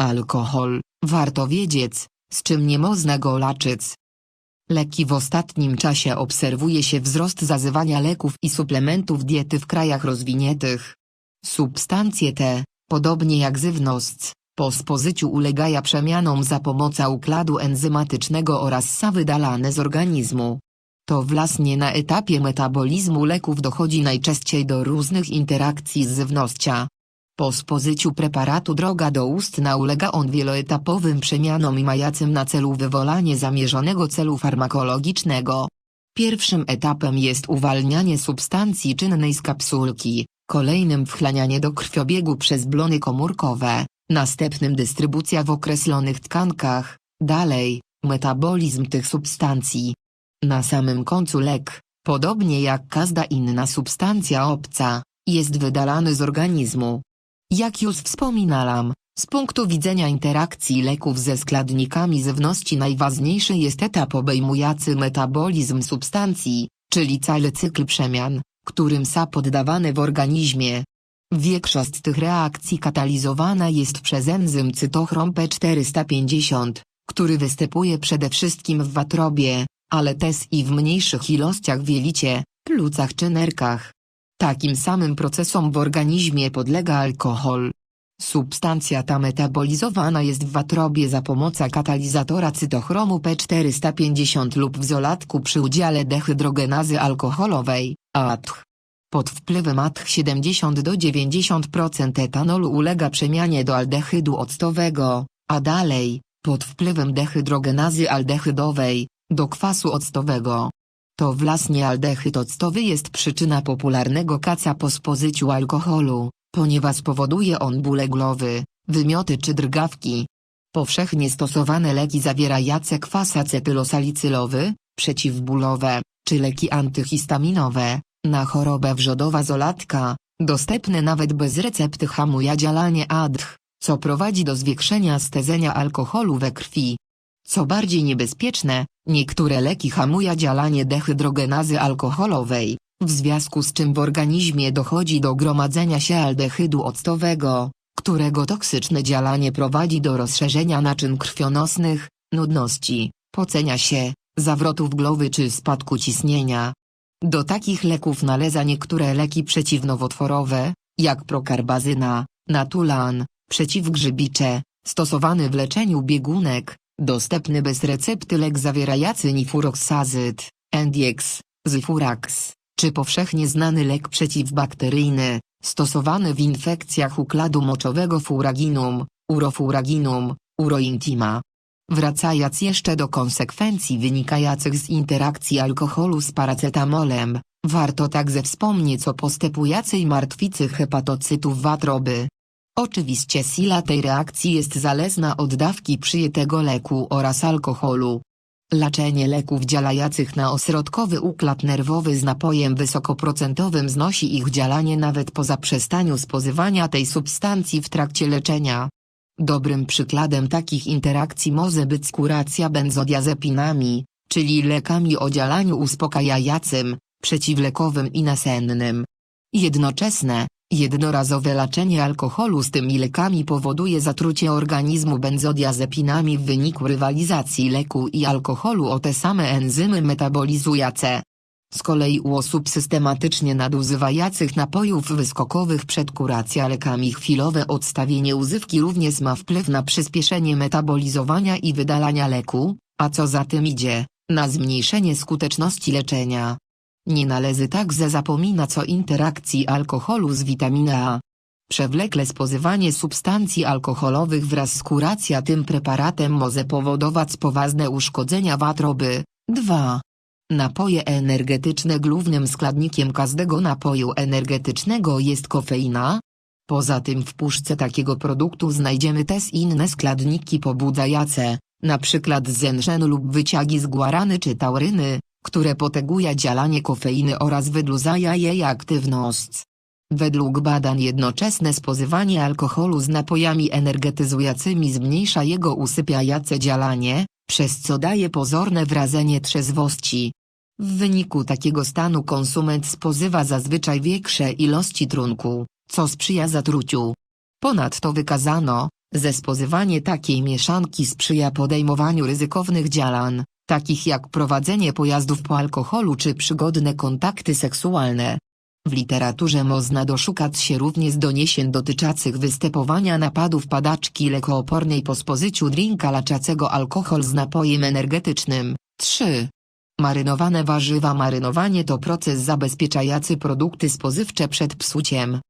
Alkohol, warto wiedzieć, z czym nie można go leczyć. Leki w ostatnim czasie obserwuje się wzrost zażywania leków i suplementów diety w krajach rozwiniętych. Substancje te, podobnie jak żywność, po spożyciu ulegają przemianom za pomocą układu enzymatycznego oraz są wydalane z organizmu. To właśnie na etapie metabolizmu leków dochodzi najczęściej do różnych interakcji z żywnością. Po spożyciu preparatu droga do ustna ulega on wieloetapowym przemianom i mającym na celu wywołanie zamierzonego celu farmakologicznego. Pierwszym etapem jest uwalnianie substancji czynnej z kapsulki, kolejnym wchłanianie do krwiobiegu przez blony komórkowe, następnym dystrybucja w określonych tkankach, dalej, metabolizm tych substancji. Na samym końcu lek, podobnie jak każda inna substancja obca, jest wydalany z organizmu. Jak już wspominałam, z punktu widzenia interakcji leków ze składnikami żywności najważniejszy jest etap obejmujący metabolizm substancji, czyli cały cykl przemian, którym są poddawane w organizmie. Większość tych reakcji katalizowana jest przez enzym cytochrom P450, który występuje przede wszystkim w wątrobie, ale też i w mniejszych ilościach w jelicie, płucach czy nerkach. Takim samym procesom w organizmie podlega alkohol. Substancja ta metabolizowana jest w wątrobie za pomocą katalizatora cytochromu P450 lub w zolatku przy udziale dehydrogenazy alkoholowej, ATH. Pod wpływem ATH 70 do 90% etanolu ulega przemianie do aldehydu octowego, a dalej, pod wpływem dehydrogenazy aldehydowej, do kwasu octowego. To właśnie aldehyd octowy jest przyczyna popularnego kaca po spożyciu alkoholu, ponieważ powoduje on bóle głowy, wymioty czy drgawki. Powszechnie stosowane leki zawierające kwas acetylosalicylowy, przeciwbólowe, czy leki antyhistaminowe, na chorobę wrzodowa zolatka, dostępne nawet bez recepty hamuje działanie ADH, co prowadzi do zwiększenia stezenia alkoholu we krwi. Co bardziej niebezpieczne, niektóre leki hamują działanie dehydrogenazy alkoholowej, w związku z czym w organizmie dochodzi do gromadzenia się aldehydu octowego, którego toksyczne działanie prowadzi do rozszerzenia naczyń krwionosnych, nudności, pocenia się, zawrotów głowy czy spadku ciśnienia. Do takich leków należą niektóre leki przeciwnowotworowe, jak prokarbazyna, natulan, przeciwgrzybicze, stosowany w leczeniu biegunek, dostępny bez recepty lek zawierający nifuroksazyt, Endiex, Zyfurax, czy powszechnie znany lek przeciwbakteryjny, stosowany w infekcjach układu moczowego furaginum, urofuraginum, urointima. Wracając jeszcze do konsekwencji wynikających z interakcji alkoholu z paracetamolem, warto także wspomnieć o postępującej martwicy hepatocytów wątroby. Oczywiście sila tej reakcji jest zależna od dawki przyjętego leku oraz alkoholu. Leczenie leków działających na ośrodkowy układ nerwowy z napojem wysokoprocentowym znosi ich działanie nawet po zaprzestaniu spożywania tej substancji w trakcie leczenia. Dobrym przykładem takich interakcji może być kuracja benzodiazepinami, czyli lekami o działaniu uspokajającym, przeciwlekowym i nasennym. Jednoczesne, jednorazowe leczenie alkoholu z tymi lekami powoduje zatrucie organizmu benzodiazepinami w wyniku rywalizacji leku i alkoholu o te same enzymy metabolizujące. Z kolei u osób systematycznie nadużywających napojów wyskokowych przed kuracją lekami chwilowe odstawienie używki również ma wpływ na przyspieszenie metabolizowania i wydalania leku, a co za tym idzie, na zmniejszenie skuteczności leczenia. Nie należy także zapominać o interakcji alkoholu z witaminą A. Przewlekle spożywanie substancji alkoholowych wraz z kuracją tym preparatem może powodować poważne uszkodzenia wątroby. 2. Napoje energetyczne Głównym składnikiem każdego napoju energetycznego jest kofeina. Poza tym w puszce takiego produktu znajdziemy też inne składniki pobudzające, np. zenszenu lub wyciagi z guarany czy tauryny, które potęguje działanie kofeiny oraz wydłużają jej aktywność. Według badań jednoczesne spożywanie alkoholu z napojami energetyzującymi zmniejsza jego usypiające działanie, przez co daje pozorne wrażenie trzeźwości. W wyniku takiego stanu konsument spożywa zazwyczaj większe ilości trunku, co sprzyja zatruciu. Ponadto wykazano, Zespozywanie takiej mieszanki sprzyja podejmowaniu ryzykownych działań, takich jak prowadzenie pojazdów po alkoholu czy przygodne kontakty seksualne. W literaturze można doszukać się również doniesień dotyczących występowania napadów padaczki lekoopornej po spożyciu drinka laczacego alkohol z napojem energetycznym. 3. Marynowane warzywa Marynowanie to proces zabezpieczający produkty spożywcze przed psuciem.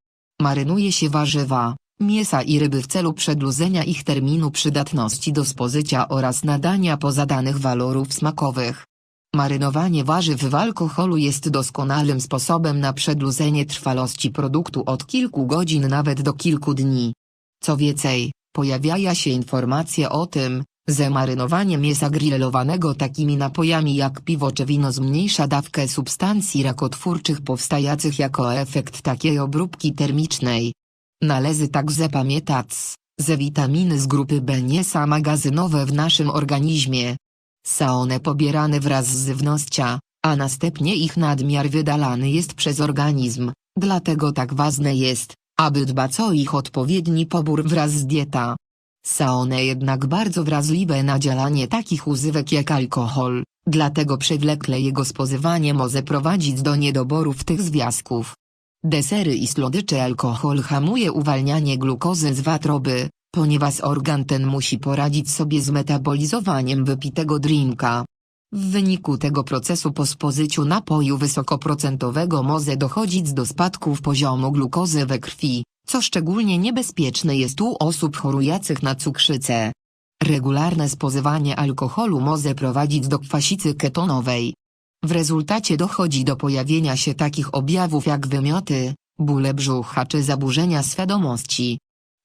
Marynuje się warzywa, mięsa i ryby w celu przedłużenia ich terminu przydatności do spożycia oraz nadania pozadanych walorów smakowych. Marynowanie warzyw w alkoholu jest doskonałym sposobem na przedłużenie trwałości produktu od kilku godzin nawet do kilku dni. Co więcej, pojawiają się informacje o tym, że marynowanie mięsa grillowanego takimi napojami jak piwo czy wino zmniejsza dawkę substancji rakotwórczych powstających jako efekt takiej obróbki termicznej. Należy także pamiętać, że witaminy z grupy B nie są magazynowe w naszym organizmie. Są one pobierane wraz z żywnością, a następnie ich nadmiar wydalany jest przez organizm, dlatego tak ważne jest, aby dbać o ich odpowiedni pobór wraz z dieta. Są one jednak bardzo wrażliwe na działanie takich używek jak alkohol, dlatego przewlekle jego spożywanie może prowadzić do niedoborów tych związków. Desery i słodycze Alkohol hamuje uwalnianie glukozy z wątroby, ponieważ organ ten musi poradzić sobie z metabolizowaniem wypitego drinka. W wyniku tego procesu po spożyciu napoju wysokoprocentowego może dochodzić do spadków poziomu glukozy we krwi, co szczególnie niebezpieczne jest u osób chorujących na cukrzycę. Regularne spożywanie alkoholu może prowadzić do kwasicy ketonowej. W rezultacie dochodzi do pojawienia się takich objawów jak wymioty, bóle brzucha czy zaburzenia świadomości.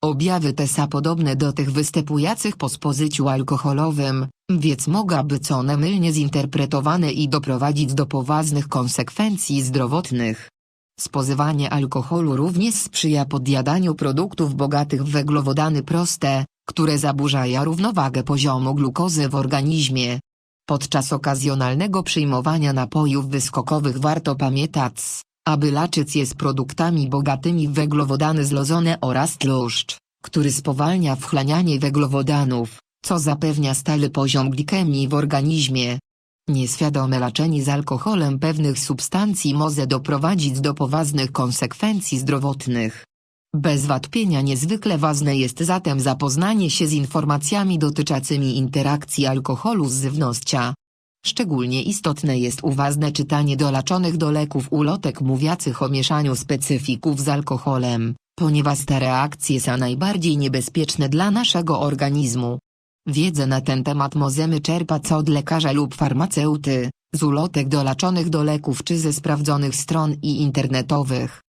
Objawy te są podobne do tych występujących po spożyciu alkoholowym, więc mogą być one mylnie zinterpretowane i doprowadzić do poważnych konsekwencji zdrowotnych. Spożywanie alkoholu również sprzyja podjadaniu produktów bogatych w węglowodany proste, które zaburzają równowagę poziomu glukozy w organizmie. Podczas okazjonalnego przyjmowania napojów wyskokowych warto pamiętać, aby laczyć je z produktami bogatymi w węglowodany zlozone oraz tłuszcz, który spowalnia wchłanianie węglowodanów, co zapewnia stały poziom glikemii w organizmie. Nieświadome leczenie z alkoholem pewnych substancji może doprowadzić do poważnych konsekwencji zdrowotnych. Bez wątpienia niezwykle ważne jest zatem zapoznanie się z informacjami dotyczącymi interakcji alkoholu z żywnością. Szczególnie istotne jest uważne czytanie dołączonych do leków ulotek mówiących o mieszaniu specyfików z alkoholem, ponieważ te reakcje są najbardziej niebezpieczne dla naszego organizmu. Wiedzę na ten temat możemy czerpać od lekarza lub farmaceuty, z ulotek dołączonych do leków czy ze sprawdzonych stron i internetowych.